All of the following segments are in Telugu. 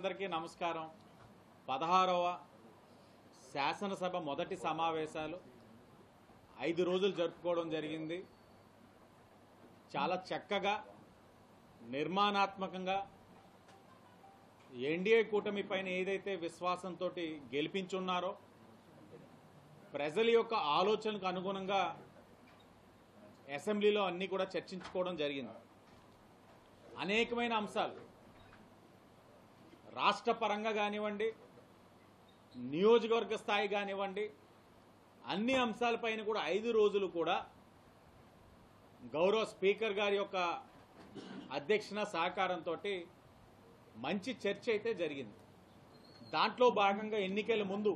అందరికీ నమస్కారం. పదహారవ శాసనసభ మొదటి సమావేశాలు. ఐదు రోజులు జరుపుకోవడం జరిగింది. చాలా చక్కగా నిర్మాణాత్మకంగా ఎన్డీఏ కూటమి పైన ఏదైతే విశ్వాసంతో గెలిపించున్నారో ప్రజల యొక్క ఆలోచనకు అనుగుణంగా అసెంబ్లీలో అన్నీ కూడా చర్చించుకోవడం జరిగింది. అనేకమైన అంశాలు. రాష్ట్ర పరంగా కానివ్వండి నియోజకవర్గ స్థాయి కానివ్వండి అన్ని అంశాలపైన కూడా ఐదు రోజులు కూడా గౌరవ స్పీకర్ గారి యొక్క అధ్యక్షన సహకారంతో మంచి చర్చ అయితే జరిగింది. దాంట్లో భాగంగా ఎన్నికల ముందు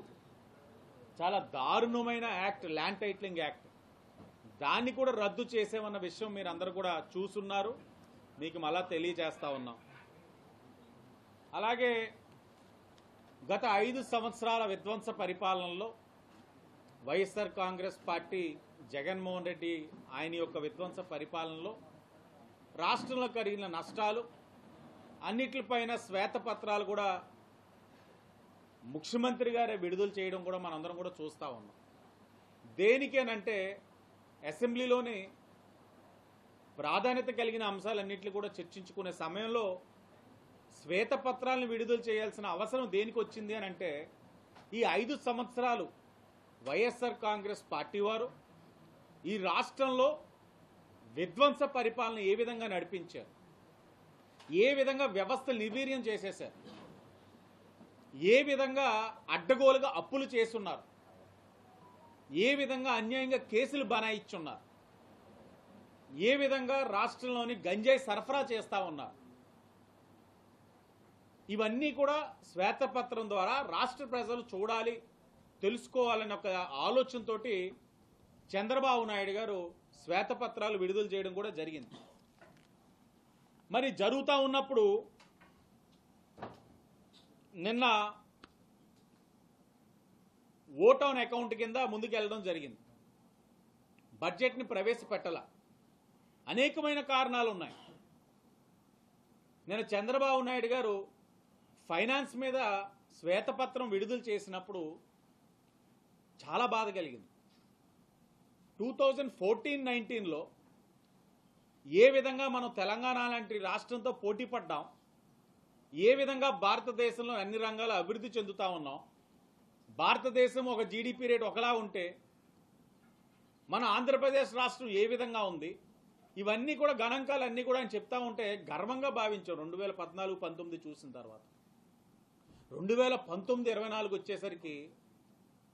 చాలా దారుణమైన యాక్ట్ ల్యాండ్ టైట్లింగ్ యాక్ట్. దాన్ని కూడా రద్దు చేసేమన్న విషయం మీరు అందరూ కూడా చూసున్నారు. మీకు మళ్ళా తెలియజేస్తా ఉన్నాం. అలాగే గత ఐదు సంవత్సరాల విధ్వంస పరిపాలనలో వైఎస్ఆర్ కాంగ్రెస్ పార్టీ జగన్మోహన్ రెడ్డి ఆయన యొక్క విధ్వంస పరిపాలనలో రాష్ట్రంలో కలిగిన నష్టాలు అన్నిటిపైన శ్వేతపత్రాలు కూడా ముఖ్యమంత్రి గారే విడుదల చేయడం కూడా మనందరం కూడా చూస్తూ ఉన్నాం. దేనికేనంటే అసెంబ్లీలోని ప్రాధాన్యత కలిగిన అంశాలన్నింటినీ కూడా చర్చించుకునే సమయంలో శ్వేతపత్రాలను విడుదల చేయాల్సిన అవసరం దేనికి వచ్చింది అని అంటే ఈ ఐదు సంవత్సరాలు వైఎస్ఆర్ కాంగ్రెస్ పార్టీ వారు ఈ రాష్ట్రంలో విధ్వంస పరిపాలన ఏ విధంగా నడిపించారు? ఏ విధంగా వ్యవస్థ నిర్వీర్యం చేసేశారు? ఏ విధంగా అడ్డగోలుగా అప్పులు చేస్తున్నారు? ఏ విధంగా అన్యాయంగా కేసులు బనాయిచ్చున్నారు ఏ విధంగా రాష్ట్రంలోని గంజాయి సరఫరా చేస్తా ఉన్నారు? ఇవన్నీ కూడా శ్వేతపత్రం ద్వారా రాష్ట్ర ప్రజలు చూడాలి తెలుసుకోవాలనే ఒక ఆలోచనతో చంద్రబాబు నాయుడు గారు శ్వేతపత్రాలు విడుదల చేయడం కూడా జరిగింది. మరి జరుగుతూ ఉన్నప్పుడు నిన్న ఓటాన్ అకౌంట్ కింద ముందుకెళ్ళడం జరిగింది. బడ్జెట్ని ప్రవేశపెట్టాల. అనేకమైన కారణాలు ఉన్నాయి నేను చంద్రబాబు నాయుడు గారు ఫైనాన్స్ మీద శ్వేతపత్రం విడుదల చేసినప్పుడు చాలా బాధ కలిగింది. టూ థౌజండ్ ఫోర్టీన్ నైన్టీన్లో ఏ విధంగా మనం తెలంగాణ లాంటి రాష్ట్రంతో పోటీ పడ్డాం ఏ విధంగా భారతదేశంలో అన్ని రంగాలు అభివృద్ధి చెందుతా ఉన్నాం భారతదేశం ఒక జీడిపి రేట్ ఒకలా ఉంటే మన ఆంధ్రప్రదేశ్ రాష్ట్రం ఏ విధంగా ఉంది ఇవన్నీ కూడా గణాంకాలు అన్నీ కూడా ఆయన చెప్తా ఉంటే గర్వంగా భావించాం. రెండు వేల పద్నాలుగు పంతొమ్మిది చూసిన తర్వాత రెండు వేల పంతొమ్మిది ఇరవై నాలుగు వచ్చేసరికి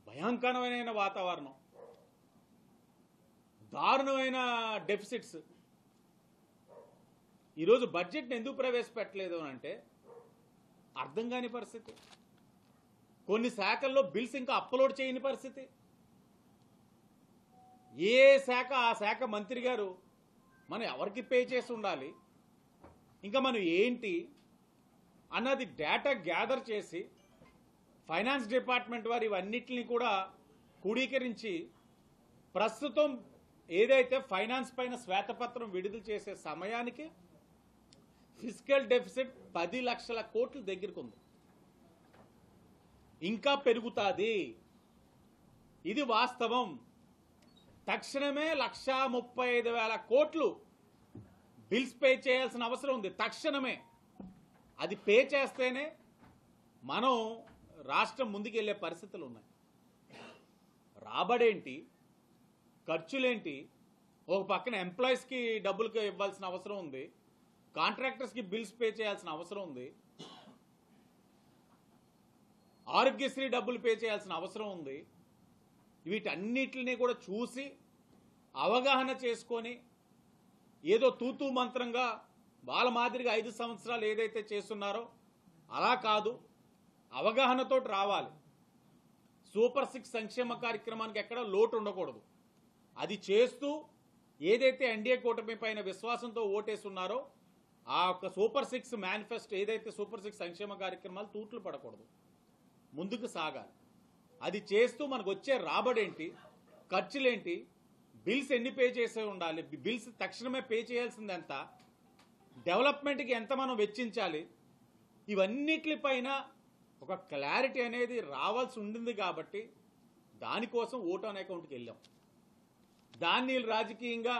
భయంకరమైన వాతావరణం. దారుణమైన డెఫిసిట్స్ ఈరోజు బడ్జెట్ని ఎందుకు ప్రవేశపెట్టలేదు అని అంటే అర్థం కాని పరిస్థితి. కొన్ని శాఖల్లో బిల్స్ ఇంకా అప్లోడ్ చేయని పరిస్థితి. ఏ శాఖ ఆ శాఖ మంత్రి గారు మనం ఎవరికి పే చేసి ఉండాలి? ఇంకా మనం ఏంటి? అన్నది డేటా గ్యాదర్ చేసి ఫైనాన్స్ డిపార్ట్మెంట్ వారు ఇవన్నిటిని కూడా క్రూడీకరించి ప్రస్తుతం ఏదైతే ఫైనాన్స్ పైన శ్వేతపత్రం విడుదల చేసే సమయానికి ఫిజికల్ డెఫిసిట్ పది లక్షల కోట్ల దగ్గరకు ఉంది. ఇంకా పెరుగుతుంది. ఇది వాస్తవం. తక్షణమే లక్షా ముప్పై ఐదు వేల కోట్లు బిల్స్ పే చేయాల్సిన అవసరం ఉంది. తక్షణమే. అది పే చేస్తేనే మనం రాష్ట్రం ముందుకెళ్ళే పరిస్థితులు ఉన్నాయి. రాబడేంటి? ఖర్చులేంటి? ఒక పక్కన ఎంప్లాయీస్కి డబ్బులు ఇవ్వాల్సిన అవసరం ఉంది. కాంట్రాక్టర్స్కి బిల్స్ పే చేయాల్సిన అవసరం ఉంది. ఆరోగ్యశ్రీ డబ్బులు పే చేయాల్సిన అవసరం ఉంది. వీటన్నిటిని కూడా చూసి అవగాహన చేసుకొని ఏదో తూతూ మంత్రంగా వాళ్ళ మాదిరిగా ఐదు సంవత్సరాలు ఏదైతే చేస్తున్నారో అలా కాదు అవగాహనతో రావాలి. సూపర్ సిక్స్ సంక్షేమ కార్యక్రమానికి ఎక్కడ లోటు ఉండకూడదు. అది చేస్తూ ఏదైతే ఎన్డీఏ కూటమి పైన విశ్వాసంతో ఓటేస్తున్నారో ఆ యొక్క సూపర్ సిక్స్ మేనిఫెస్టో ఏదైతే సూపర్ సిక్స్ సంక్షేమ కార్యక్రమాలు తూట్లు పడకూడదు. ముందుకు సాగాలి. అది చేస్తూ మనకు వచ్చే రాబడేంటి ఖర్చులేంటి బిల్స్ ఎన్ని పే చేసే ఉండాలి బిల్స్ తక్షణమే పే చేయాల్సింది ఎంత డెవలప్మెంట్కి ఎంత మనం వెచ్చించాలి ఇవన్నిటిపైన ఒక క్లారిటీ అనేది రావాల్సి ఉండింది కాబట్టి దానికోసం ఓట్ ఆన్ అకౌంట్కి వెళ్ళాం. దాన్ని రాజకీయంగా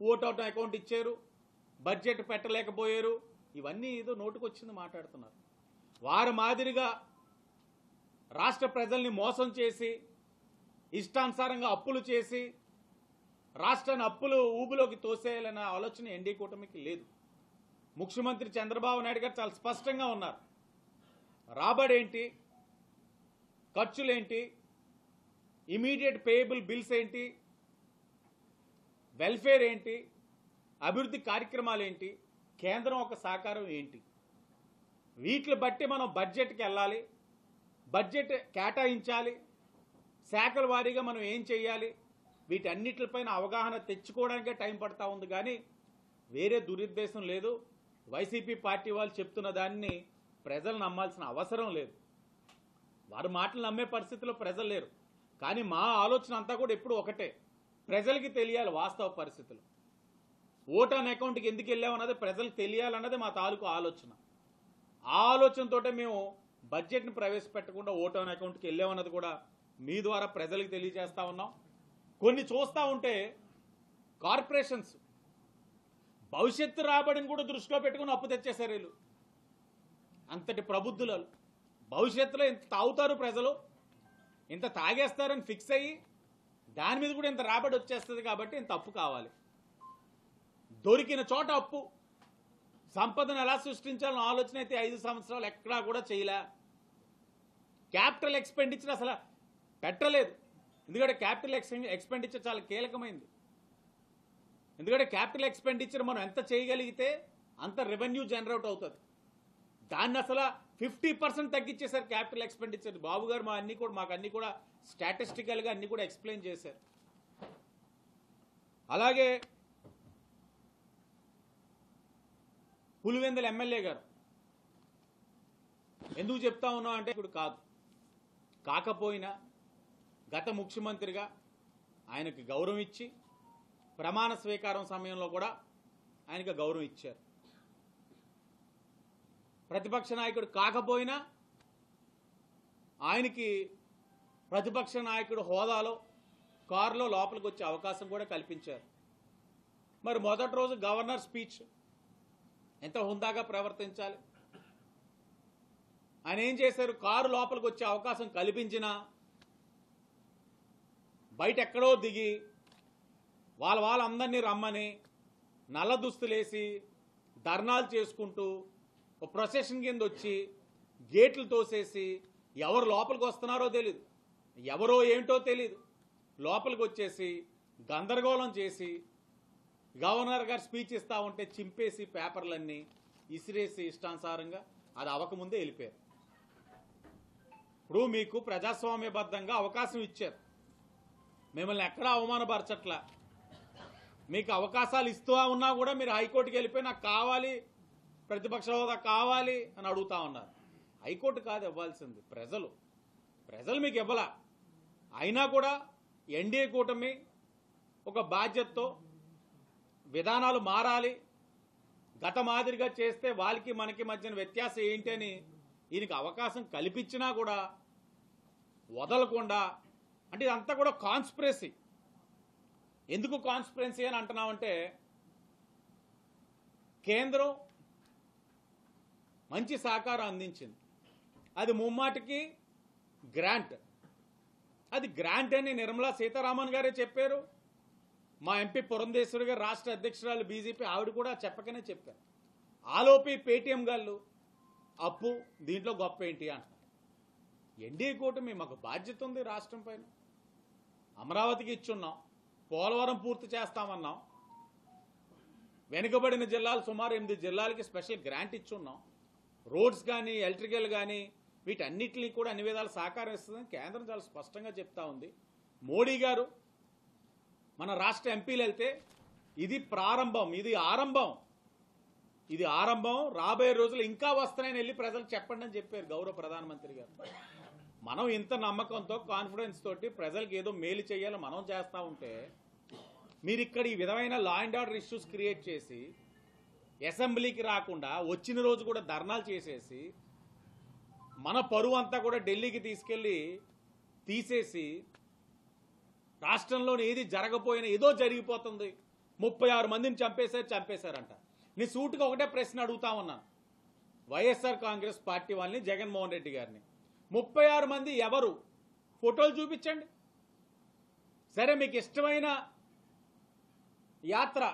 ఓట్ అవుట్ అకౌంట్ ఇచ్చారు బడ్జెట్ పెట్టలేకపోయారు ఇవన్నీ ఏదో నోటుకొచ్చింది మాట్లాడుతున్నారు. వారి మాదిరిగా రాష్ట్ర ప్రజల్ని మోసం చేసి ఇష్టానుసారంగా అప్పులు చేసి రాష్ట్రాన్ని అప్పులు ఊబిలోకి తోసేయాలన్న ఆలోచన ఎన్డీ కూటమికి లేదు. ముఖ్యమంత్రి చంద్రబాబు నాయుడు గారు చాలా స్పష్టంగా ఉన్నారు. రాబడి ఏంటి ఖర్చులేంటి? ఇమీడియట్ పేయబుల్ బిల్స్ ఏంటి? వెల్ఫేర్ ఏంటి? అభివృద్ధి కార్యక్రమాలు ఏంటి కేంద్రం ఒక సహకారం ఏంటి? వీటిని బట్టి మనం బడ్జెట్కి వెళ్ళాలి. బడ్జెట్ కేటాయించాలి. శాఖల వారీగా మనం ఏం చేయాలి వీటన్నిటిపైన అవగాహన తెచ్చుకోవడానికే టైం పడతా ఉంది కానీ వేరే దురుద్దేశం లేదు. వైసీపీ పార్టీ వాళ్ళు చెప్తున్న దాన్ని ప్రజలు నమ్మాల్సిన అవసరం లేదు. వారు మాటలు నమ్మే పరిస్థితిలో ప్రజలు లేరు. కానీ మా ఆలోచన అంతా కూడా ఎప్పుడు ఒకటే. ప్రజలకి తెలియాలి వాస్తవ పరిస్థితులు. ఓట్ ఆన్ అకౌంట్కి ఎందుకు వెళ్ళామన్నది ప్రజలకు తెలియాలన్నది మా తాలూకు ఆలోచన. ఆ ఆలోచనతోటే మేము బడ్జెట్ని ప్రవేశపెట్టకుండా ఓట్ ఆన్ అకౌంట్కి వెళ్ళామన్నది కూడా మీ ద్వారా ప్రజలకు తెలియజేస్తా ఉన్నాం. కొన్ని చూస్తూ ఉంటే కార్పొరేషన్స్ భవిష్యత్తు రాబడిని కూడా దృష్టిలో పెట్టుకుని అప్పు తెచ్చేశారు వీళ్ళు. అంతటి ప్రబుద్ధులు భవిష్యత్తులో ఇంత తాగుతారు ప్రజలు. ఇంత తాగేస్తారని ఫిక్స్ అయ్యి దాని మీద కూడా ఇంత రాబడి వచ్చేస్తుంది కాబట్టి ఇంత అప్పు కావాలి. దొరికిన చోట అప్పు. సంపదను ఎలా సృష్టించాలని ఆలోచన అయితే ఐదు సంవత్సరాలు ఎక్కడా కూడా చేయలే. క్యాపిటల్ ఎక్స్పెండిచర్ అసలు పెట్టలేదు. ఎందుకంటే క్యాపిటల్ ఎక్స్పెండిచర్ చాలా కీలకమైంది. ఎందుకంటే క్యాపిటల్ ఎక్స్పెండిచర్ మనం ఎంత చేయగలిగితే అంత రెవెన్యూ జనరేట్ అవుతుంది. దాన్ని అసలు ఫిఫ్టీ పర్సెంట్ తగ్గించేశారు క్యాపిటల్ ఎక్స్పెండిచర్. బాబు గారు మా అన్ని కూడా మాకు అన్ని కూడా స్టాటిస్టికల్గా అన్ని కూడా ఎక్స్ప్లెయిన్ చేశారు. అలాగే పులివెందుల ఎమ్మెల్యే గారు ఎందుకు చెప్తా ఉన్నాం అంటే ఇప్పుడు కాదు. కాకపోయినా గత ముఖ్యమంత్రిగా ఆయనకి గౌరవం ఇచ్చి ప్రమాణ స్వీకారం సమయంలో కూడా ఆయనకు గౌరవం ఇచ్చారు. ప్రతిపక్ష నాయకుడు కాకపోయినా ఆయనకి ప్రతిపక్ష నాయకుడు హోదాలో కారులో లోపలికి వచ్చే అవకాశం కూడా కల్పించారు. మరి మొదటి రోజు గవర్నర్ స్పీచ్ ఎంత హుందాగా ప్రవర్తించాలి? ఆయన ఏం చేశారు? కారు లోపలికి వచ్చే అవకాశం కల్పించినా బయట ఎక్కడో దిగి వాళ్ళ వాళ్ళందరినీ రమ్మని నల్ల దుస్తులేసి ధర్నాలు చేసుకుంటూ ఒక ప్రొసెషన్ కింద వచ్చి గేట్లు తోసేసి ఎవరు లోపలికి వస్తున్నారో తెలీదు. ఎవరో ఏంటో తెలీదు. లోపలికి వచ్చేసి గందరగోళం చేసి గవర్నర్ గారు స్పీచ్ ఇస్తా ఉంటే చింపేసి పేపర్లన్నీ ఇసిరేసి ఇష్టానుసారంగా అది అవకముందే వెళ్ళిపోయారు. ఇప్పుడు మీకు ప్రజాస్వామ్యబద్ధంగా అవకాశం ఇచ్చారు. మిమ్మల్ని ఎక్కడా అవమానపరచట్లా. మీకు అవకాశాలు ఇస్తూ ఉన్నా కూడా మీరు హైకోర్టుకి వెళ్ళిపోయి నాకు కావాలి ప్రతిపక్ష హోదా కావాలి అని అడుగుతా ఉన్నారు. హైకోర్టు కాదు ఇవ్వాల్సింది ప్రజలు. ప్రజలు మీకు ఇవ్వలా. అయినా కూడా ఎన్డీఏ కూటమి ఒక బాధ్యతతో విధానాలు మారాలి. గత మాదిరిగా చేస్తే వాళ్ళకి మనకి మధ్యన వ్యత్యాసం ఏంటి అని ఈయనకి అవకాశం కల్పించినా కూడా వదలకుండా అంటే ఇదంతా కూడా కాన్స్పిరసీ ఎందుకు కాన్స్పిరెన్సీ అని అంటున్నామంటే కేంద్రం మంచి సహకారం అందించింది. అది ముమ్మాటికి గ్రాంట్ అది గ్రాంట్ అని నిర్మలా సీతారామన్ గారే చెప్పారు. మా ఎంపీ పురంధేశ్వరి గారు రాష్ట్ర అధ్యక్షురాలు బీజేపీ ఆవిడ కూడా చెప్పకనే చెప్పారు. ఆలోపి పేటీఎం గాళ్ళు అప్పు దీంట్లో గొప్ప ఏంటి అంటున్నారు. ఎన్డీఏ కూటమి మాకు బాధ్యత ఉంది రాష్ట్రం పైన. అమరావతికి ఇచ్చున్నాం. పోలవరం పూర్తి చేస్తామన్నాం. వెనుకబడిన జిల్లాలు సుమారు ఎనిమిది జిల్లాలకి స్పెషల్ గ్రాంట్ ఇచ్చున్నాం. రోడ్స్ కానీ ఎలక్ట్రికల్ కానీ వీటన్నిటిని కూడా అన్ని విధాలు సహకారం ఇస్తుందని కేంద్రం చాలా స్పష్టంగా చెప్తా ఉంది. మోడీ గారు మన రాష్ట్ర ఎంపీలు వెళ్తే ఇది ప్రారంభం ఇది ఆరంభం. ఇది ఆరంభం రాబోయే రోజులు ఇంకా వస్తాయని వెళ్ళి ప్రజలు చెప్పండి అని చెప్పారు గౌరవ ప్రధానమంత్రి గారు. మనం ఇంత నమ్మకంతో కాన్ఫిడెన్స్ తోటి ప్రజలకు ఏదో మేలు చేయాలో మనం చేస్తూ ఉంటే మీరు ఇక్కడ ఈ విధమైన law and order issues create చేసి అసెంబ్లీకి రాకుండా వచ్చిన రోజు కూడా ధర్నాలు చేసేసి మన పరువు అంతా కూడా ఢిల్లీకి తీసుకెళ్ళి తీసేసి రాష్ట్రంలోని ఏది జరగపోయినా ఏదో జరిగిపోతుంది. ముప్పై ఆరు మందిని చంపేశారు చంపేశారంట. నీ సూటుగా ఒకటే ప్రశ్న అడుగుతా ఉన్నాను వైఎస్ఆర్ కాంగ్రెస్ పార్టీ వాళ్ళని జగన్మోహన్ రెడ్డి గారిని. ముప్పై ఆరు మంది ఎవరు? ఫోటోలు చూపించండి. సరే మీకు ఇష్టమైన యాత్ర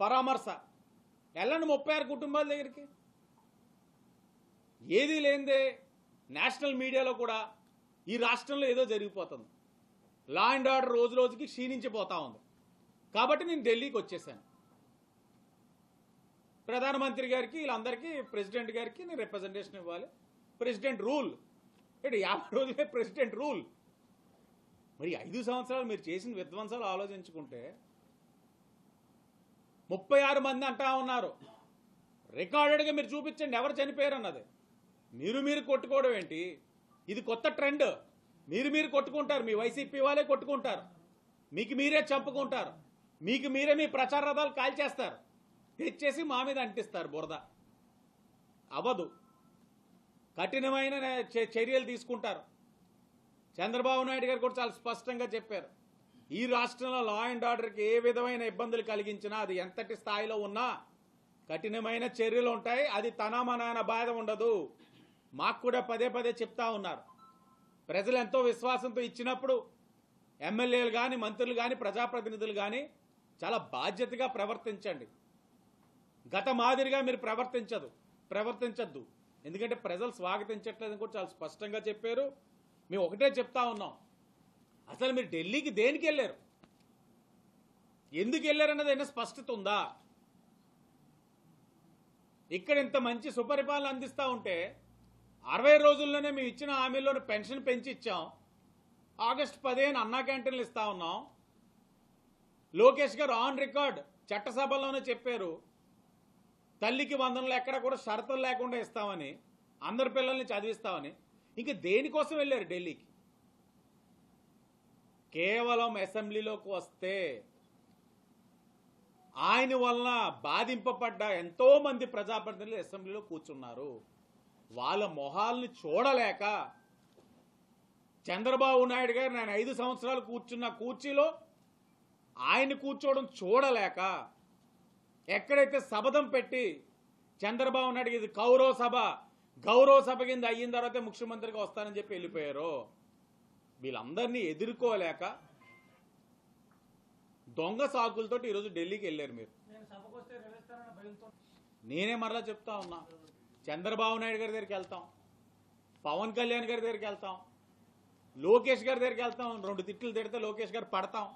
పరామర్శ. వెళ్ళండి ముప్పై ఆరు కుటుంబాల దగ్గరికి. ఏది లేనిదే నేషనల్ మీడియాలో కూడా ఈ రాష్ట్రంలో ఏదో జరిగిపోతుంది. లా అండ్ ఆర్డర్ రోజు రోజుకి క్షీణించిపోతా ఉంది. కాబట్టి నేను ఢిల్లీకి వచ్చేసాను. ప్రధానమంత్రి గారికి వీళ్ళందరికీ ప్రెసిడెంట్ గారికి నేను రిప్రజెంటేషన్ ఇవ్వాలి. ప్రెసిడెంట్ రూల్ అంటే యాభై రోజులే ప్రెసిడెంట్ రూల్. మరి ఐదు సంవత్సరాలు మీరు చేసిన విధ్వంసాలు ఆలోచించుకుంటే ముప్పై ఆరు మంది అంటా ఉన్నారు. రికార్డెడ్గా మీరు చూపించండి ఎవరు చనిపోయారు అన్నది మీరు మీరు కొట్టుకోవడం ఏంటి? ఇది కొత్త ట్రెండ్. మీరు మీరు కొట్టుకుంటారు. మీ వైసీపీ వాళ్ళే కొట్టుకుంటారు. మీకు మీరే చంపుకుంటారు. మీకు మీరే మీ ప్రచార రథాలు కాల్చేస్తారు. తెచ్చేసి మా మీద అంటిస్తారు బురద. అవదు కఠినమైన చ- చర్యలు తీసుకుంటారు. చంద్రబాబు నాయుడు గారు కూడా చాలా స్పష్టంగా చెప్పారు. ఈ రాష్ట్రంలో లా అండ్ ఆర్డర్కి ఏ విధమైన ఇబ్బందులు కలిగించినా అది ఎంతటి స్థాయిలో ఉన్నా కఠినమైన చర్యలు ఉంటాయి. అది తన మన బాధ ఉండదు. మాకు కూడా పదే పదే చెప్తా ఉన్నారు. ప్రజలు ఎంతో విశ్వాసంతో ఇచ్చినప్పుడు ఎమ్మెల్యేలు కానీ మంత్రులు కానీ ప్రజాప్రతినిధులు కానీ చాలా బాధ్యతగా ప్రవర్తించండి. గత మాదిరిగా మీరు ప్రవర్తించదు. ప్రవర్తించద్దు. ఎందుకంటే ప్రజలు స్వాగతించట్లేదని కూడా చాలా స్పష్టంగా చెప్పారు. మేము ఒకటే చెప్తా ఉన్నాం. అసలు మీరు ఢిల్లీకి దేనికి వెళ్ళారు? ఎందుకు వెళ్ళారన్నది అయినా స్పష్టత ఉందా? ఇక్కడ ఇంత మంచి సుపరిపాలన అందిస్తూ ఉంటే అరవై రోజుల్లోనే మేము ఇచ్చిన హామీల్లోని పెన్షన్ పెంచి ఇచ్చాం. ఆగస్టు పదిహేను అన్నా క్యాంటీన్లు ఇస్తా ఉన్నాం. లోకేష్ గారు ఆన్ రికార్డ్ చట్టసభలోనే చెప్పారు. తల్లికి వందనలు ఎక్కడ కూడా షరతులు లేకుండా ఇస్తామని అందరి పిల్లల్ని చదివిస్తామని ఇంక దేనికోసం వెళ్ళారు ఢిల్లీకి? కేవలం అసెంబ్లీలోకి వస్తే ఆయన వలన బాధింపబడ్డ ఎంతోమంది ప్రజాప్రతినిధులు అసెంబ్లీలో కూర్చున్నారు. వాళ్ళ మొహాల్ని చూడలేక చంద్రబాబు నాయుడు గారు నేను ఐదు సంవత్సరాలు కూర్చున్న కూర్చీలో ఆయన కూర్చోవడం చూడలేక ఎక్కడైతే సబదం పెట్టి చంద్రబాబు నాయుడు ఇది కౌరవ సభ గౌరవ సభ కింద అయిన తర్వాత ముఖ్యమంత్రిగా వస్తానని చెప్పి వెళ్ళిపోయారు వీళ్ళందరినీ ఎదుర్కోలేక దొంగ సాకులతో ఈరోజు ఢిల్లీకి వెళ్ళారు మీరు. నేనే మరలా చెప్తా ఉన్నా. చంద్రబాబు నాయుడు గారి దగ్గరికి వెళ్తాం. పవన్ కళ్యాణ్ గారి దగ్గరికి వెళ్తాం. లోకేష్ గారి దగ్గరికి వెళ్తాం. రెండు తిట్లు తిడితే లోకేష్ గారు పడతాం.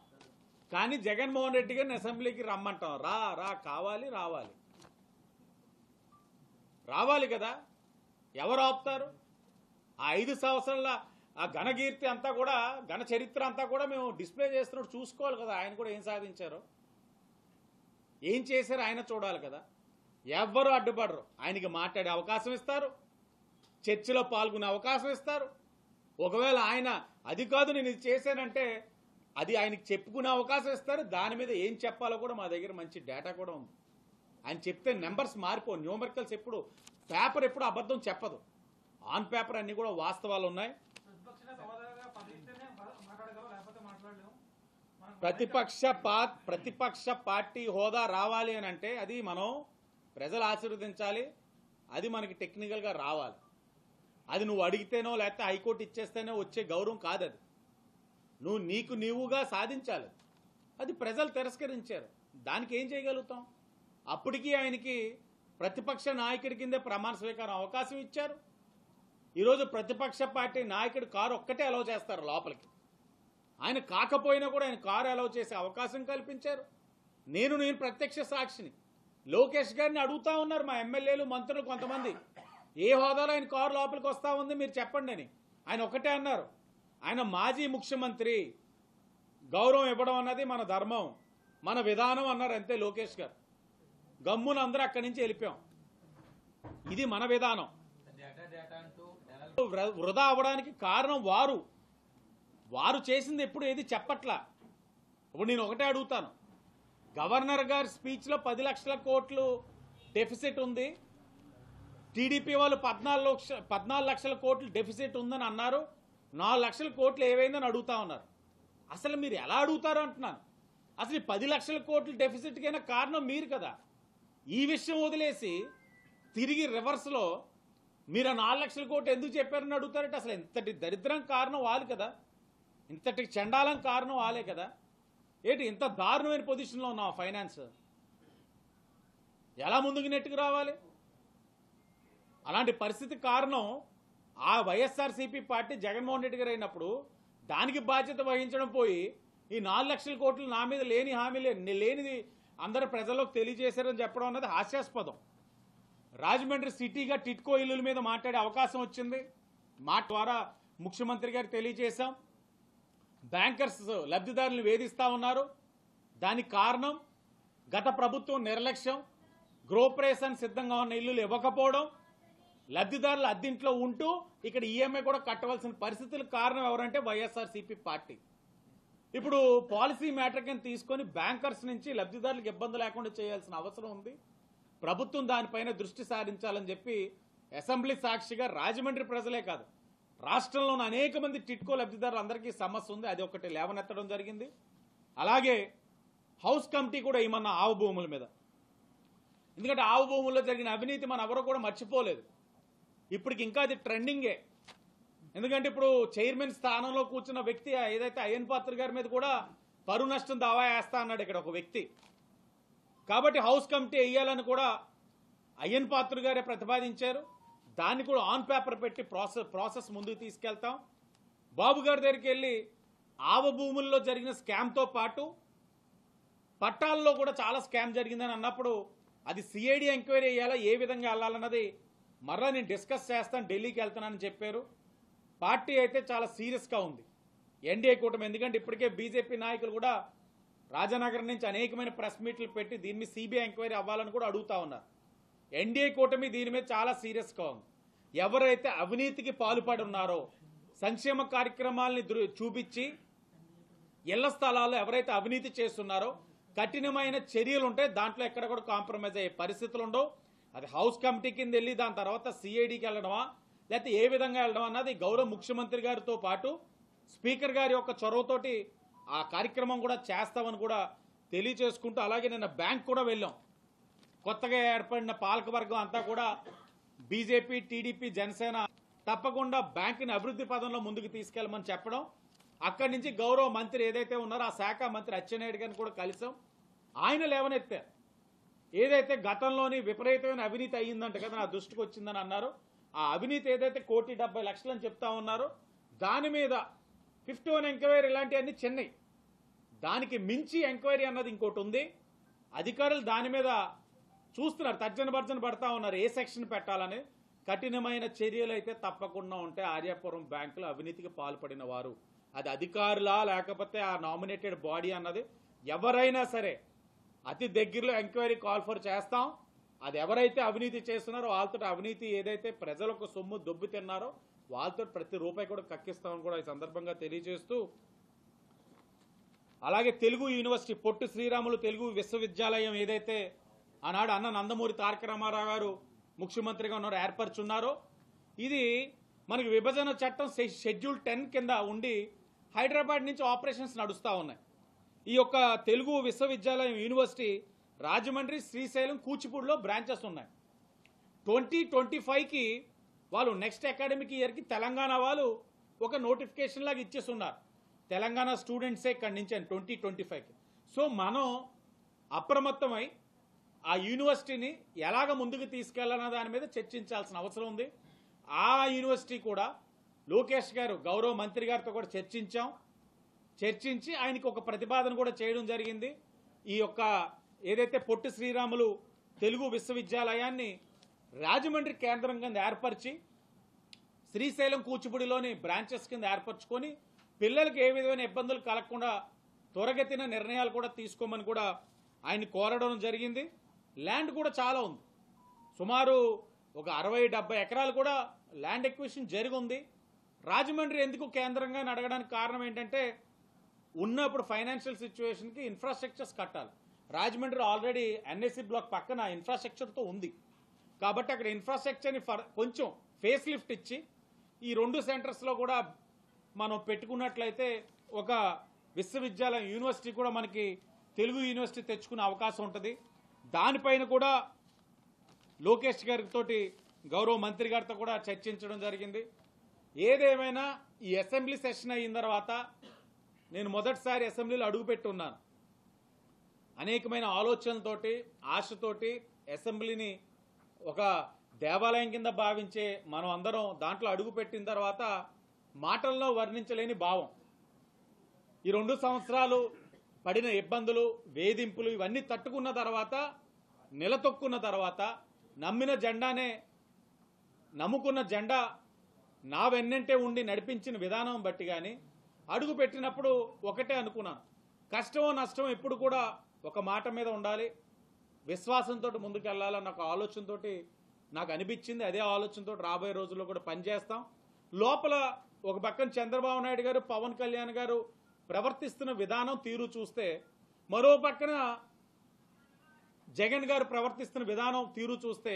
కానీ జగన్మోహన్ రెడ్డి గారిని అసెంబ్లీకి రమ్మంటాం. రా రా కావాలి రావాలి. రావాలి కదా. ఎవరు ఆపుతారు? ఆ ఐదు సంవత్సరాల ఆ ఘనకీర్తి అంతా కూడా ఘన చరిత్ర అంతా కూడా మేము డిస్ప్లే చేస్తున్నట్టు చూసుకోవాలి కదా. ఆయన కూడా ఏం సాధించారు? ఏం చేశారు ఆయన చూడాలి కదా. ఎవ్వరు అడ్డుపడరు. ఆయనకి మాట్లాడే అవకాశం ఇస్తారు. చర్చలో పాల్గొనే అవకాశం ఇస్తారు. ఒకవేళ ఆయన అది కాదు నేను ఇది చేశానంటే అది ఆయనకి చెప్పుకునే అవకాశం ఇస్తారు. దాని మీద ఏం చెప్పాలో కూడా మా దగ్గర మంచి డేటా కూడా ఉంది. ఆయన చెప్తే నెంబర్స్ మారిపో న్యూమరికల్స్ ఎప్పుడు పేపర్ ఎప్పుడు అబద్ధం చెప్పదు. ఆన్ పేపర్ అన్ని కూడా వాస్తవాలు ఉన్నాయి. ప్రతిపక్ష ప్రతిపక్ష పార్టీ హోదా రావాలి అని అంటే అది మనం ప్రజలు ఆశీర్వదించాలి. అది మనకి టెక్నికల్గా రావాలి. అది నువ్వు అడిగితేనో లేకపోతే హైకోర్టు ఇచ్చేస్తేనో వచ్చే గౌరవం కాదు అది నువ్వు నీకు నీవుగా సాధించాలి. అది ప్రజలు తిరస్కరించారు. దానికి ఏం చేయగలుగుతాం? అప్పటికీ ఆయనకి ప్రతిపక్ష నాయకుడి కిందే ప్రమాణ స్వీకారం అవకాశం ఇచ్చారు. ఈరోజు ప్రతిపక్ష పార్టీ నాయకుడు కారు ఒక్కటే అలౌ చేస్తారు లోపలికి. ఆయన కాకపోయినా కూడా ఆయన కారు అలౌ చేసే అవకాశం కల్పించారు. నేను నేను ప్రత్యక్ష సాక్షిని. లోకేష్ గారిని అడుగుతా ఉన్నారు మా ఎమ్మెల్యేలు మంత్రులు కొంతమంది. ఏ హోదాలో ఆయన కారు లోపలికి వస్తా ఉంది మీరు చెప్పండి అని. ఆయన ఒకటే అన్నారు. ఆయన మాజీ ముఖ్యమంత్రి గౌరవం ఇవ్వడం అన్నది మన ధర్మం మన విధానం అన్నారు అంతే లోకేష్ గారు. గమ్మున అందరూ అక్కడి నుంచి వెళ్ళిపోయాం. ఇది మన విధానం. వృధా అవ్వడానికి కారణం వారు. వారు చేసింది ఎప్పుడు ఏది చెప్పట్లా. ఇప్పుడు నేను ఒకటే అడుగుతాను. గవర్నర్ గారి స్పీచ్లో పది లక్షల కోట్లు డెఫిసిట్ ఉంది. టీడీపీ వాళ్ళు పద్నాలుగు లక్ష పద్నాలుగు లక్షల కోట్లు డెఫిసిట్ ఉందని అన్నారు. నాలుగు లక్షల కోట్లు ఏవైందని అడుగుతా ఉన్నారు. అసలు మీరు ఎలా అడుగుతారు అంటున్నాను. అసలు ఈ పది లక్షల కోట్ల డెఫిసిట్కైనా కారణం మీరు కదా. ఈ విషయం వదిలేసి తిరిగి రివర్స్లో మీరు ఆ నాలుగు లక్షల కోట్లు ఎందుకు చెప్పారని అడుగుతారంటే అసలు ఇంతటి దరిద్రం కారణం వాళ్ళు కదా. ఇంతటి చండాలం కారణం వాళ్ళే కదా. ఏంటి ఇంత దారుణమైన పొజిషన్లో ఉన్నావు ఫైనాన్స్ ఎలా ముందుకు నెట్టుకు రావాలి? అలాంటి పరిస్థితి కారణం ఆ వైఎస్ఆర్సీపీ పార్టీ జగన్మోహన్ రెడ్డి గారు అయినప్పుడు దానికి బాధ్యత వహించడం పోయి ఈ నాలుగు లక్షల కోట్లు నా మీద లేని హామీ లేనిది అందరు ప్రజలకు తెలియజేశారని చెప్పడం అన్నది హాస్యాస్పదం. రాజమండ్రి సిటీగా టిట్కో ఇల్లుల మీద మాట్లాడే అవకాశం వచ్చింది. మా ద్వారా ముఖ్యమంత్రి గారు తెలియజేశాం. బ్యాంకర్స్ లబ్ధిదారులను వేధిస్తా ఉన్నారు. దానికి కారణం గత ప్రభుత్వం నిర్లక్ష్యం గ్రోప్రేషన్ సిద్ధంగా ఉన్న ఇల్లులు ఇవ్వకపోవడం లబ్ధిదారులు అద్దీంట్లో ఉంటూ ఇక్కడ ఈఎంఐ కూడా కట్టవలసిన పరిస్థితులకు కారణం ఎవరంటే వైఎస్ఆర్సీపీ పార్టీ. ఇప్పుడు పాలసీ మ్యాటర్ కింద తీసుకొని బ్యాంకర్స్ నుంచి లబ్ధిదారులకు ఇబ్బంది లేకుండా చేయాల్సిన అవసరం ఉంది. ప్రభుత్వం దానిపైన దృష్టి సారించాలని చెప్పి అసెంబ్లీ సాక్షిగా రాజమండ్రి ప్రజలే కాదు రాష్ట్రంలోని అనేక మంది టిట్కో లబ్ధిదారులందరికీ సమస్య ఉంది. అది ఒకటి లేవనెత్తడం జరిగింది. అలాగే హౌస్ కమిటీ కూడా ఏమన్నా ఆవు భూముల మీద. ఎందుకంటే ఆవు భూముల్లో జరిగిన అవినీతి మనం ఎవరో కూడా మర్చిపోలేదు. ఇప్పటికి ఇంకా అది ట్రెండింగే. ఎందుకంటే ఇప్పుడు చైర్మన్ స్థానంలో కూర్చున్న వ్యక్తి ఏదైతే అయ్యన్ పాత్ర గారి మీద కూడా పరు నష్టం దావా వేస్తా అన్నాడు ఇక్కడ ఒక వ్యక్తి. కాబట్టి హౌస్ కమిటీ వేయాలని కూడా అయ్యన్ పాత్ర గారే ప్రతిపాదించారు. దాన్ని కూడా ఆన్ పేపర్ పెట్టి ప్రాసెస్ ప్రాసెస్ ముందుకు తీసుకెళ్తాం. బాబు గారి దగ్గరికి వెళ్ళి ఆవ భూముల్లో జరిగిన స్కామ్తో పాటు పట్టాల్లో కూడా చాలా స్కామ్ జరిగిందని అన్నప్పుడు అది సిఐడి ఎంక్వైరీ అయ్యాలా ఏ విధంగా వెళ్ళాలన్నది మరలా నేను డిస్కస్ చేస్తాను ఢిల్లీకి వెళ్తున్నానని చెప్పారు. పార్టీ అయితే చాలా సీరియస్గా ఉంది. ఎన్డీఏ కూటమి ఎందుకంటే ఇప్పటికే బీజేపీ నాయకులు కూడా రాజనగరం నుంచి అనేకమైన ప్రెస్ మీట్లు పెట్టి దీని మీద సిబిఐ ఎంక్వైరీ అవ్వాలని కూడా అడుగుతా ఉన్నారు. ఎన్డీఏ కూటమి దీని మీద చాలా సీరియస్గా ఉంది. ఎవరైతే అవినీతికి పాల్పడి ఉన్నారో సంక్షేమ కార్యక్రమాల్ని దృ- చూపించి ఇళ్ళ స్థలాల్లో ఎవరైతే అవినీతి చేస్తున్నారో కఠినమైన చర్యలు ఉంటే దాంట్లో ఎక్కడ కూడా కాంప్రమైజ్ అయ్యే పరిస్థితులు ఉండవు అది హౌస్ కమిటీ కింద వెళ్ళి దాని తర్వాత సిఐడికి వెళ్ళడమా? లేకపోతే ఏ విధంగా వెళ్ళడం అన్నది గౌరవ ముఖ్యమంత్రి గారితో పాటు స్పీకర్ గారి యొక్క చొరవతోటి ఆ కార్యక్రమం కూడా చేస్తామని కూడా తెలియచేసుకుంటూ అలాగే నిన్న బ్యాంక్ కూడా వెళ్ళాం. కొత్తగా ఏర్పడిన పాలకవర్గం అంతా కూడా బీజేపీ టీడీపీ జనసేన తప్పకుండా బ్యాంకుని అభివృద్ధి పదంలో ముందుకు తీసుకెళ్ళమని చెప్పడం. అక్కడి నుంచి గౌరవ మంత్రి ఏదైతే ఉన్నారో ఆ శాఖ మంత్రి అచ్చెన్నాయుడు గారిని కూడా కలిసాం. ఆయన లేవనెత్తారు. ఏదైతే గతంలోని విపరీతమైన అవినీతి అయ్యిందంట కదా నా దృష్టికి వచ్చిందని అన్నారు. ఆ అవినీతి ఏదైతే కోటి డెబ్బై లక్షలు అని చెప్తా ఉన్నారో దాని మీద ఫిఫ్టీ వన్ ఎంక్వైరీ ఇలాంటివన్నీ చెన్నై. దానికి మించి ఎంక్వైరీ అన్నది ఇంకోటి ఉంది. అధికారులు దాని మీద చూస్తున్నారు తర్జన భర్జన పడతా ఉన్నారు ఏ సెక్షన్ పెట్టాలని. కఠినమైన చర్యలు అయితే తప్పకుండా ఉంటే ఆర్యాపురం బ్యాంకులో అవినీతికి పాల్పడిన వారు. అది అధికారులా లేకపోతే ఆ నామినేటెడ్ బాడీ అన్నది ఎవరైనా సరే అతి దగ్గరలో ఎంక్వైరీ కాల్ ఫర్ చేస్తాం. అది ఎవరైతే అవినీతి చేస్తున్నారో వాళ్ళతో అవినీతి ఏదైతే ప్రజలకు సొమ్ము దొబ్బు తిన్నారో వాళ్ళతో ప్రతి రూపాయి కూడా కక్కిస్తామని కూడా ఈ సందర్భంగా తెలియజేస్తూ అలాగే తెలుగు యూనివర్సిటీ పొట్టు శ్రీరాములు తెలుగు విశ్వవిద్యాలయం ఏదైతే ఆనాడు అన్న నందమూరి తారక రామారావు గారు ముఖ్యమంత్రిగా ఉన్నారు ఏర్పరచున్నారో ఇది మనకి విభజన చట్టం షెడ్యూల్ టెన్ కింద ఉండి హైదరాబాద్ నుంచి ఆపరేషన్స్ నడుస్తూ ఉన్నాయి. ఈ యొక్క తెలుగు విశ్వవిద్యాలయం యూనివర్సిటీ రాజమండ్రి శ్రీశైలం కూచిపూడిలో బ్రాంచెస్ ఉన్నాయి. ట్వంటీ ట్వంటీ ఫైవ్కి వాళ్ళు నెక్స్ట్ అకాడమిక్ ఇయర్కి తెలంగాణ వాళ్ళు ఒక నోటిఫికేషన్ లాగా ఇచ్చేస్తున్నారు. తెలంగాణ స్టూడెంట్సే ఇక్కడి నుంచి ట్వంటీ ట్వంటీ ఫైవ్కి. సో మనం అప్రమత్తమై ఆ యూనివర్సిటీని ఎలాగ ముందుకు తీసుకెళ్ళాలన్న దాని మీద చర్చించాల్సిన అవసరం ఉంది. ఆ యూనివర్సిటీ కూడా లోకేష్ గారు గౌరవ మంత్రి గారితో కూడా చర్చించాం. చర్చించి ఆయనకి ఒక ప్రతిపాదన కూడా చేయడం జరిగింది. ఈ యొక్క ఏదైతే పొట్టి శ్రీరాములు తెలుగు విశ్వవిద్యాలయాన్ని రాజమండ్రి కేంద్రం కింద ఏర్పరిచి శ్రీశైలం కూచిపూడిలోని బ్రాంచెస్ కింద ఏర్పరచుకొని పిల్లలకు ఏ విధమైన ఇబ్బందులు కలగకుండా త్వరగతిన నిర్ణయాలు కూడా తీసుకోమని కూడా ఆయన కోరడం జరిగింది. ల్యాండ్ కూడా చాలా ఉంది. సుమారు ఒక అరవై డెబ్బై ఎకరాలు కూడా ల్యాండ్ ఎక్విషన్ జరిగి ఉంది. రాజమండ్రి ఎందుకు కేంద్రంగా అడగడానికి కారణం ఏంటంటే ఉన్నప్పుడు ఫైనాన్షియల్ సిచ్యువేషన్కి ఇన్ఫ్రాస్ట్రక్చర్స్ కట్టాలి. రాజమండ్రి ఆల్రెడీ ఎన్ఎస్సి బ్లాక్ పక్కన ఇన్ఫ్రాస్ట్రక్చర్తో ఉంది. కాబట్టి అక్కడ ఇన్ఫ్రాస్ట్రక్చర్ని ఫర్ కొంచెం ఫేస్ లిఫ్ట్ ఇచ్చి ఈ రెండు సెంటర్స్లో కూడా మనం పెట్టుకున్నట్లయితే ఒక విశ్వవిద్యాలయం యూనివర్సిటీ కూడా మనకి తెలుగు యూనివర్సిటీ తెచ్చుకునే అవకాశం ఉంటుంది. దానిపైన కూడా లోకేష్ గారితో గౌరవ మంత్రి గారితో కూడా చర్చించడం జరిగింది. ఏదేమైనా ఈ అసెంబ్లీ సెషన్ అయిన తర్వాత నేను మొదటిసారి అసెంబ్లీలో అడుగుపెట్టున్నాను. అనేకమైన ఆలోచనలతోటి ఆశతోటి అసెంబ్లీని ఒక దేవాలయం కింద భావించే మనం అందరం దాంట్లో అడుగుపెట్టిన తర్వాత మాటల్లో వర్ణించలేని భావం. ఈ రెండు సంవత్సరాలు పడిన ఇబ్బందులు వేధింపులు ఇవన్నీ తట్టుకున్న తర్వాత నిలతొక్కున్న తర్వాత నమ్మిన జెండానే నమ్ముకున్న జెండా నా వెన్నంటే ఉండి నడిపించిన విధానం బట్టి కానీ అడుగు పెట్టినప్పుడు ఒకటే అనుకున్నాను కష్టమో నష్టం ఎప్పుడు కూడా ఒక మాట మీద ఉండాలి. విశ్వాసంతో ముందుకెళ్ళాలన్న ఒక ఆలోచనతో నాకు అనిపించింది. అదే ఆలోచనతో రాబోయే రోజుల్లో కూడా పనిచేస్తాం లోపల ఒక పక్కన చంద్రబాబు నాయుడు గారు పవన్ కళ్యాణ్ గారు ప్రవర్తిస్తున్న విధానం తీరు చూస్తే మరో పక్కన జగన్ గారు ప్రవర్తిస్తున్న విధానం తీరు చూస్తే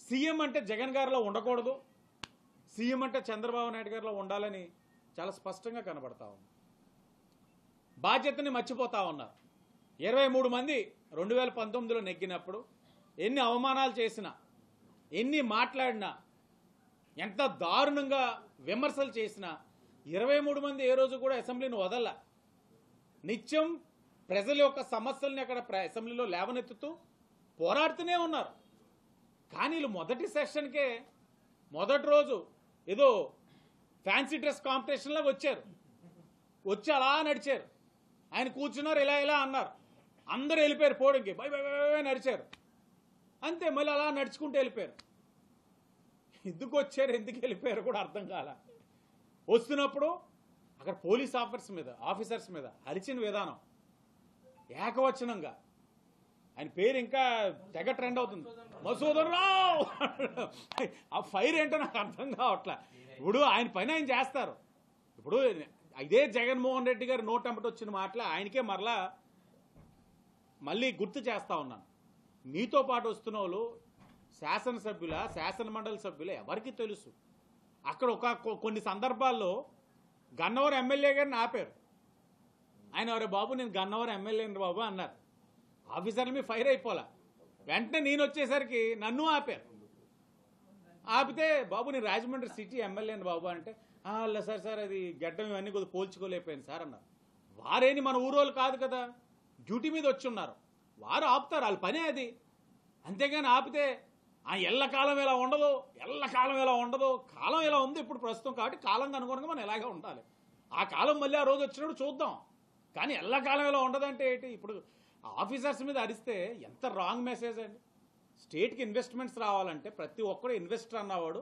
సీఎం అంటే జగన్ గారిలో ఉండకూడదు. సీఎం అంటే చంద్రబాబు నాయుడు గారిలో ఉండాలని చాలా స్పష్టంగా కనబడతా ఉంది. బాధ్యతని మర్చిపోతా ఉన్నారు. ఇరవై మూడు మంది రెండు వేల పంతొమ్మిదిలో నెగ్గినప్పుడు ఎన్ని అవమానాలు చేసినా ఎన్ని మాట్లాడినా ఎంత దారుణంగా విమర్శలు చేసినా ఇరవై మూడు మంది ఏ రోజు కూడా అసెంబ్లీని వదల నిత్యం ప్రజల యొక్క సమస్యల్ని అక్కడ అసెంబ్లీలో లేవనెత్తుతూ పోరాడుతూనే ఉన్నారు. కానీ వీళ్ళు మొదటి సెషన్కే మొదటి రోజు ఏదో ఫ్యాన్సీ డ్రెస్ కాంపిటీషన్లో వచ్చారు. వచ్చి అలా నడిచారు. ఆయన కూర్చున్నారు ఇలా ఇలా అన్నారు. అందరూ వెళ్ళిపోయారు పోవడానికి. Bye bye bye bye bye నడిచారు. అంతే మళ్ళీ అలా నడుచుకుంటూ వెళ్ళిపోయారు. ఎందుకు వచ్చారు ఎందుకు వెళ్ళిపోయారు కూడా అర్థం కాల. వస్తున్నప్పుడు అక్కడ పోలీస్ ఆఫీసర్స్ మీద ఆఫీసర్స్ మీద అరిచిన విధానం ఏకవచనంగా. ఆయన పేరు ఇంకా తెగ ట్రెండ్ అవుతుంది. మసూదన్ రావు! ఆ ఫైర్ ఏంటో నాకు అర్థం కావట్లే. ఇప్పుడు ఆయన పని ఆయన చేస్తారు. ఇప్పుడు ఇదే జగన్మోహన్ రెడ్డి గారు నోటంపటి వచ్చిన మాటలు ఆయనకే మరలా మళ్ళీ గుర్తు చేస్తా ఉన్నాను. నీతో పాటు వస్తున్న వాళ్ళు శాసనసభ్యుల శాసనమండలి సభ్యుల ఎవరికి తెలుసు. అక్కడ ఒక కొ- కొన్ని సందర్భాల్లో గన్నవరం ఎమ్మెల్యే గారిని ఆపారు. ఆయన ఎవరే బాబు నేను గన్నవరం ఎమ్మెల్యేని బాబు అన్నారు. ఆఫీసర్ల మీద ఫైర్ అయిపోలా. వెంటనే నేను వచ్చేసరికి నన్ను ఆపారు. ఆపితే బాబు నేను రాజమండ్రి సిటీ ఎమ్మెల్యేని బాబు అంటే "ఆ, అలా సార్ సార్ అది గడ్డం ఇవన్నీ కొద్దిగా పోల్చుకోలేకపోయింది సార్ అన్నారు. వారేని మన ఊరోళ్ళు కాదు కదా డ్యూటీ మీద వచ్చి ఉన్నారు. వారు ఆపుతారు వాళ్ళ పనే అది. అంతేగాని ఆపితే ఆ ఎల్లకాలం ఇలా ఉండదు ఎల్లకాలం ఇలా ఉండదు కాలం ఇలా ఉంది ఇప్పుడు ప్రస్తుతం కాబట్టి కాలం అనుగుణంగా మనం ఇలాగే ఉండాలి. ఆ కాలం మళ్ళీ ఆ రోజు వచ్చినప్పుడు చూద్దాం. కానీ ఎల్లకాలం ఇలా ఉండదంటే ఏంటి? ఇప్పుడు ఆఫీసర్స్ మీద అరిస్తే ఎంత రాంగ్ మెసేజ్ అండి. స్టేట్కి ఇన్వెస్ట్మెంట్స్ రావాలంటే ప్రతి ఒక్కడు ఇన్వెస్టర్ అన్నవాడు.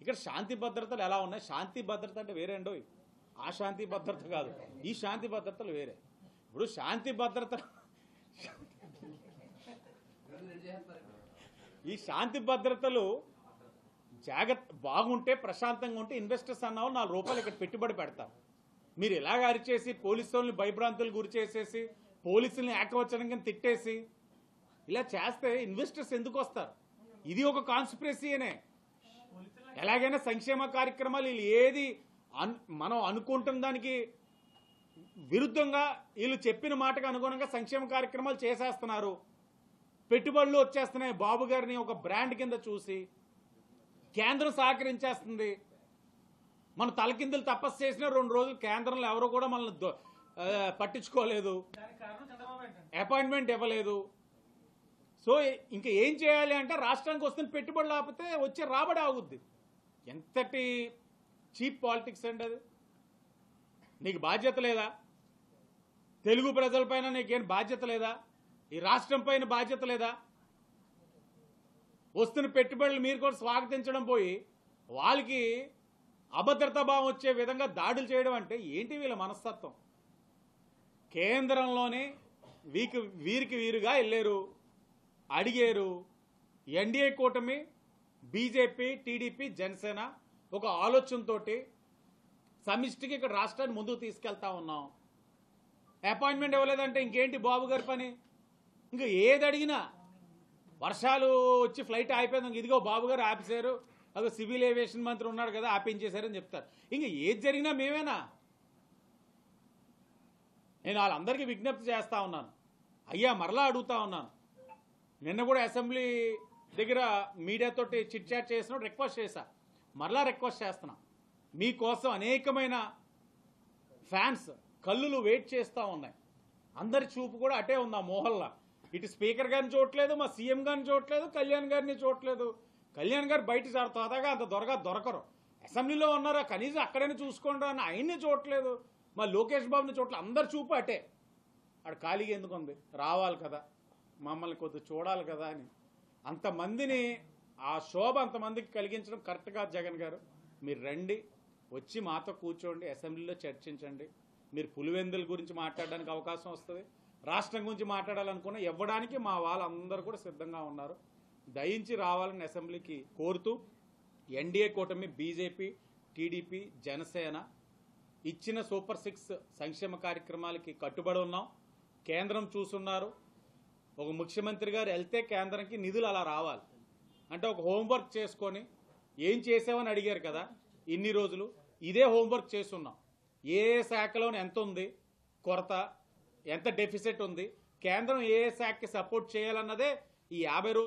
ఇక్కడ శాంతి భద్రతలు ఎలా ఉన్నాయి? శాంతి భద్రత అంటే వేరే అండో ఆ శాంతి భద్రత కాదు. ఈ శాంతి భద్రతలు వేరే. ఇప్పుడు శాంతి భద్రత ఈ శాంతి భద్రతలు జాగ్రత్త బాగుంటే ప్రశాంతంగా ఉంటే ఇన్వెస్టర్స్ అన్నావు నాలుగు రూపాయలు ఇక్కడ పెట్టుబడి పెడతారు. మీరు ఇలాగ అరిచేసి పోలీసు వాళ్ళని భయభ్రాంతులు గురి చేసేసి పోలీసుల్ని ఏకవచనంగా తిట్టేసి ఇలా చేస్తే ఇన్వెస్టర్స్ ఎందుకు వస్తారు? ఇది ఒక కాన్స్పిరసీనే ఎలాగైనా సంక్షేమ కార్యక్రమాలు వీళ్ళు ఏది మనం అనుకుంటున్న దానికి విరుద్ధంగా వీళ్ళు చెప్పిన మాటకు అనుగుణంగా సంక్షేమ కార్యక్రమాలు చేసేస్తున్నారు. పెట్టుబడులు వచ్చేస్తున్నాయి. బాబు గారిని ఒక బ్రాండ్ కింద చూసి కేంద్రం సహకరించేస్తుంది. మన తలకిందులు తపస్సు చేసిన రెండు రోజులు కేంద్రంలో ఎవరు కూడా మనల్ని పట్టించుకోలేదు. అపాయింట్మెంట్ ఇవ్వలేదు. సో ఇంకా ఏం చేయాలి అంటే రాష్ట్రానికి వస్తున్న పెట్టుబడులు ఆపితే వచ్చే రాబడి ఆగుద్ది. ఎంతటి చీప్ పాలిటిక్స్ అండి అది? నీకు బాధ్యత లేదా? తెలుగు ప్రజలపైన నీకేం బాధ్యత లేదా? ఈ రాష్ట్రం పైన బాధ్యత లేదా? వస్తున్న పెట్టుబడులు మీరు కూడా స్వాగతించడం పోయి వాళ్ళకి అభద్రతా భావం వచ్చే విధంగా దాడులు చేయడం అంటే ఏంటి వీళ్ళ మనస్తత్వం? కేంద్రంలోనే వీకి వీరికి వీరుగా వెళ్ళారు అడిగారు ఎన్డీఏ కూటమి బీజేపీ టీడీపీ జనసేన ఒక ఆలోచనతోటి సమిష్టికి ఇక్కడ రాష్ట్రాన్ని ముందుకు తీసుకెళ్తా ఉన్నాం. అపాయింట్మెంట్ ఇవ్వలేదంటే ఇంకేంటి బాబు గారి పని? ఇంకా ఏది అడిగినా వర్షాలు వచ్చి ఫ్లైట్ ఆగిపోయింది ఇదిగో బాబు గారు ఆపేశారు. అదో సివిల్ ఏవియేషన్ మంత్రి ఉన్నాడు కదా ఆపించేశారని చెప్తారు. ఇంకా ఏది జరిగినా మేమేనా? నేను వాళ్ళందరికీ విజ్ఞప్తి చేస్తా ఉన్నాను. అయ్యా మరలా అడుగుతా ఉన్నాను. నిన్న కూడా అసెంబ్లీ దగ్గర మీడియాతోటి చిట్ చాట్ చేసిన రిక్వెస్ట్ చేశా. మరలా రిక్వెస్ట్ చేస్తున్నా. మీకోసం అనేకమైన ఫ్యాన్స్ కళ్ళులు వెయిట్ చేస్తూ ఉన్నాయి. అందరి చూపు కూడా అటే ఉంది ఆ మోహల్లా ఇటు స్పీకర్ గారిని చూడట్లేదు మా సీఎం గారిని చూడట్లేదు కళ్యాణ్ గారిని చూడట్లేదు. కళ్యాణ్ గారు బయట చాలా త్వరగా అంత దొరగా దొరకరు. అసెంబ్లీలో ఉన్నారా? కనీసం అక్కడైనా చూసుకోండి అని ఆయన్ని చూడట్లేదు. మా లోకేష్ బాబుని చూడట్లేదు. అందరి చూపు అటే. అక్కడ ఖాళీగా ఎందుకు ఉంది రావాలి కదా. మమ్మల్ని కొద్ది చూడాలి కదా అని. అంతమందిని ఆ శోభ అంతమందికి కలిగించడం కరెక్ట్ కాదు జగన్ గారు. మీరు రండి వచ్చి మాతో కూర్చోండి అసెంబ్లీలో చర్చించండి. మీరు పులివెందుల గురించి మాట్లాడడానికి అవకాశం వస్తుంది. రాష్ట్రం గురించి మాట్లాడాలనుకున్న ఇవ్వడానికి మా వాళ్ళందరూ కూడా సిద్ధంగా ఉన్నారు. దయించి రావాలని అసెంబ్లీకి కోరుతూ ఎన్డీఏ కూటమి బీజేపీ టీడీపీ జనసేన ఇచ్చిన సూపర్ సిక్స్ సంక్షేమ కార్యక్రమాలకి కట్టుబడి ఉన్నాం. కేంద్రం చూస్తున్నారు ఒక ముఖ్యమంత్రి గారు వెళ్తే కేంద్రంకి నిధులు అలా రావాలి. అంటే ఒక హోంవర్క్ చేసుకొని ఏం చేసావని అడిగారు కదా ఇన్ని రోజులు ఇదే హోంవర్క్ చేస్తున్నాం. ఏ ఏ శాఖలోని ఎంత ఉంది కొరత ఎంత డెఫిసిట్ ఉంది కేంద్రం ఏ ఏ శాఖకి సపోర్ట్ చేయాలన్నదే ఈ యాభై రోజులు